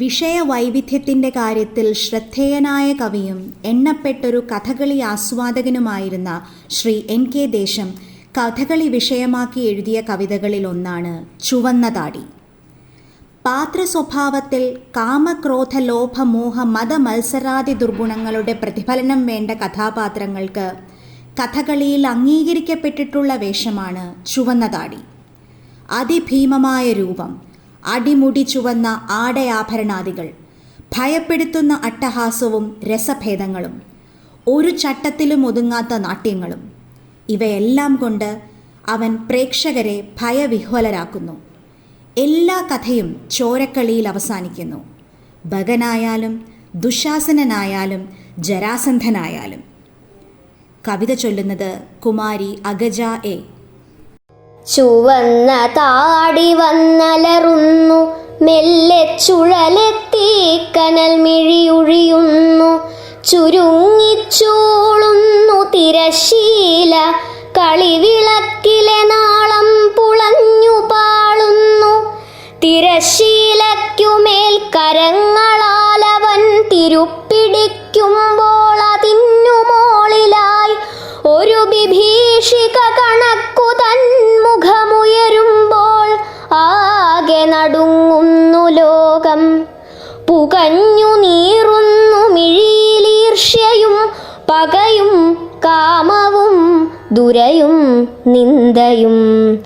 വിഷയവൈവിധ്യത്തിന്റെ കാര്യത്തിൽ ശ്രദ്ധേയനായ കവിയും എണ്ണപ്പെട്ടൊരു കഥകളി ആസ്വാദകനുമായിരുന്ന ശ്രീ എൻ കെ ദേശം കഥകളി വിഷയമാക്കി എഴുതിയ കവിതകളിൽ ഒന്നാണ് ചുവന്ന താടി. പാത്ര സ്വഭാവത്തിൽ കാമക്രോധ ലോഭ മോഹ മത മത്സരാദി ദുർഗുണങ്ങളുടെ പ്രതിഫലനം വേണ്ട കഥാപാത്രങ്ങൾക്ക് കഥകളിയിൽ അംഗീകരിക്കപ്പെട്ടിട്ടുള്ള വേഷമാണ് ചുവന്ന താടി. അതിഭീമമായ രൂപം അടിമുടി ചുവന്ന ആടയാഭരണാദികൾ ഭയപ്പെടുത്തുന്ന അട്ടഹാസവും രസഭേദങ്ങളും ഒരു ചട്ടത്തിലും ഒതുങ്ങാത്ത നാട്യങ്ങളും. ഇവയെല്ലാം കൊണ്ട് അവൻ പ്രേക്ഷകരെ ഭയവിഹ്വലരാക്കുന്നു. എല്ലാ കഥയും ചോരക്കളിയിൽ അവസാനിക്കുന്നു. ഭഗനായാലും ദുശാസനനായാലും ജരാസന്ധനായാലും. കവിത ചൊല്ലുന്നത് കുമാരി അഗജ എ. ചുവന്ന താടി വന്നലറുന്നു. മെല്ലെ ചുഴലെത്തി കനൽ മിഴിയൊഴിയുന്നു. ചുരുങ്ങിച്ചോളുന്നു തിരശീല. കളിവിളക്കിലെ നാളം പുളഞ്ഞു പാളുന്നു. തിരശീലയ്ക്കുമേൽ കരങ്ങളാലവൻ നടുങ്ങുന്നു ലോകം. പുകഞ്ഞു നീറുന്നു മിഴിയിലീർഷ്യയും പകയും കാമവും ദുരയും നിന്ദയും.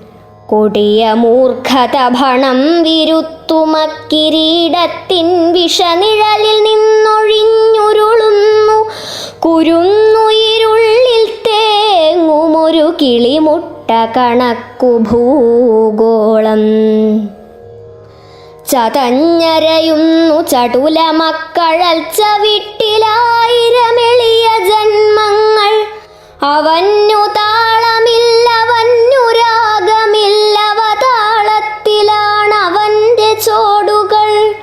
കൊടിയ മൂർഖത ഭണം വിരുത്തുമക്കിരീടത്തിൻ വിഷനിഴലിൽ നിന്നൊഴിഞ്ഞുരുളുന്നു. കുരുന്നുയിരുള്ളിൽ തേങ്ങുമൊരു കിളിമുട്ട കണക്കു ഭൂഗോളം ചതഞ്ഞരയുന്നു ചടുല മക്കളൽ ചവിട്ടിലായിരമെളിയ ജന്മങ്ങൾ. അവന്നു താളമില്ലവന്നു രാഗമില്ലവ താളത്തിലാണ് അവന്റെ ചോടുകൾ.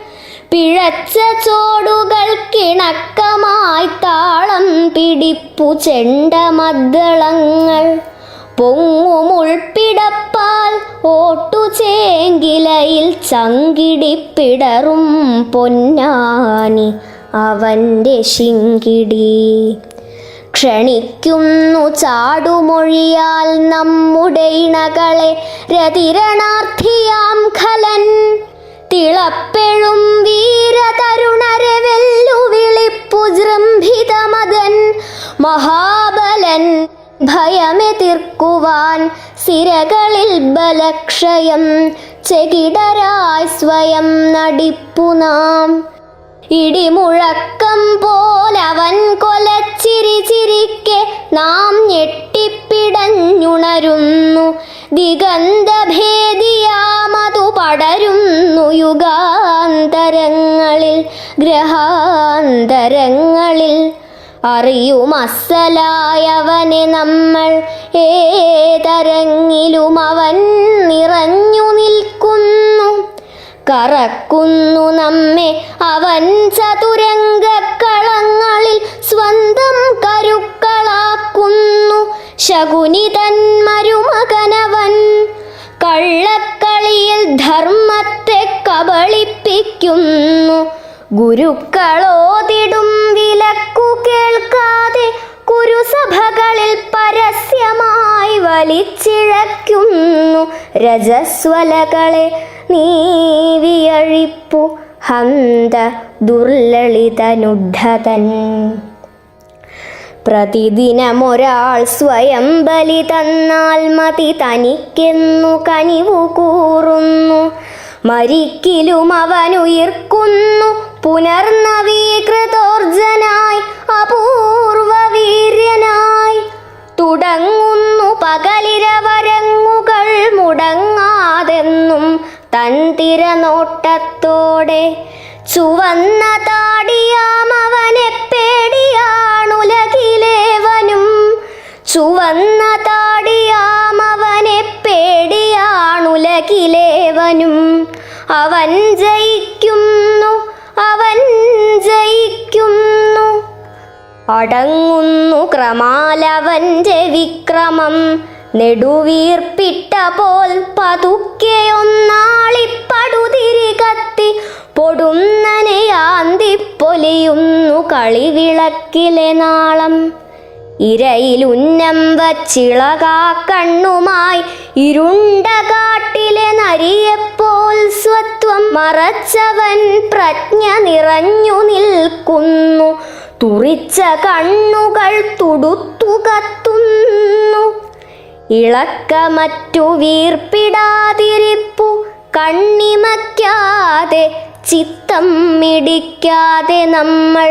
പിഴച്ച ചോടുകൾ കിണക്കമായി താളം പിടിപ്പു ചെണ്ടമദ്ദളങ്ങൾ പൊങ്ങുമുൾപ്പിടപ്പാൽ ഓട്ടുചേങ്കിലയിൽ ചങ്കിടിപ്പിടറും പൊന്നാനി അവന്റെ ശിങ്കിടി. ക്ഷണിക്കുന്നു ചാടുമൊഴിയാൽ നമ്മുടെ ഇണകളെ രതിരണാർത്ഥിയാം ഖലൻ. തിളപ്പെഴും സിരകളിൽ ബലക്ഷയം ചെകിടരായി സ്വയം നടിപ്പു നാം. ഇടിമുഴക്കം പോലവൻ കൊലച്ചിരി ചിരിക്കെ നാം ഞെട്ടിപ്പിടഞ്ഞുണരുന്നു. ദിഗന്ധഭേദിയാമതു പടരുന്നു യുഗാന്തരങ്ങളിൽ ഗ്രഹാന്തരങ്ങളിൽ. അറിയും അസലായവനെ നമ്മൾ. ഏതരങ്ങിലും അവൻ നിറഞ്ഞു നിൽക്കുന്നു. കറക്കുന്നു നമ്മെ അവൻ ചതുരംഗക്കളങ്ങളിൽ സ്വന്തം കരുക്കളാക്കുന്നു. ശകുനിതൻ മരുമകനവൻ കള്ളക്കളിയിൽ ധർമ്മത്തെ കബളിപ്പിക്കുന്നു. ഗുരുക്കളോതിടും വിലക്കു പരസ്യമായി വലിച്ചിഴയ്ക്കുന്നു. രജസ്വലകളെ നീവിയഴിപ്പു ഹന്ത ദുർലളിതനുദ്ധതൻ. പ്രതിദിനമൊരാൾ സ്വയം ബലി തന്നാൽ മതി തനിക്കെന്നു കനിവു കൂറുന്നു. മരിക്കിലും അവനുയിർക്കുന്നു. പുനർനവീകൃതോർജനായി അപൂർവ വീര്യനായി തൻ തിരനോട്ടത്തോടെ ചുവന്ന താടിയാം അവനെ പേടിയാണുലകിലേവനും ചുവന്ന താടിയാം അവനെ പേടിയാണുലകിലേവനും അവൻ ജയിക്കുന്നു അവൻ ജയിക്കുന്നു. അടങ്ങുന്നു ക്രമാലവന്റെ വിക്രമം. നെടുവീർപ്പിട്ട പോൽ പതുക്കെയൊന്നാളിപ്പടുതിരി കത്തി. പൊടുന്നനയാന്തിപ്പൊലിയുന്നു കളിവിളക്കിലെ നാളം. ഇരയിലുന്നം വച്ചിളകാ കണ്ണുമായി ഇരുണ്ട കാട്ടിലെ നരിയെപ്പോൾ സ്വത്വം മറച്ചവൻ പ്രജ്ഞ നിറഞ്ഞു നിൽക്കുന്നു. തുറിച്ച കണ്ണുകൾ തുടുത്തു കത്തുന്നു. ഇളക്കമറ്റു വീർപ്പിടാതിരിപ്പു കണ്ണിമയ്ക്കാതെ ചിത്തം മിടിക്കാതെ നമ്മൾ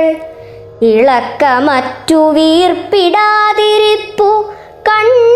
ഇളക്കമറ്റു വീർപ്പിടാതിരിപ്പു കണ്ണിമയ്ക്കാതെ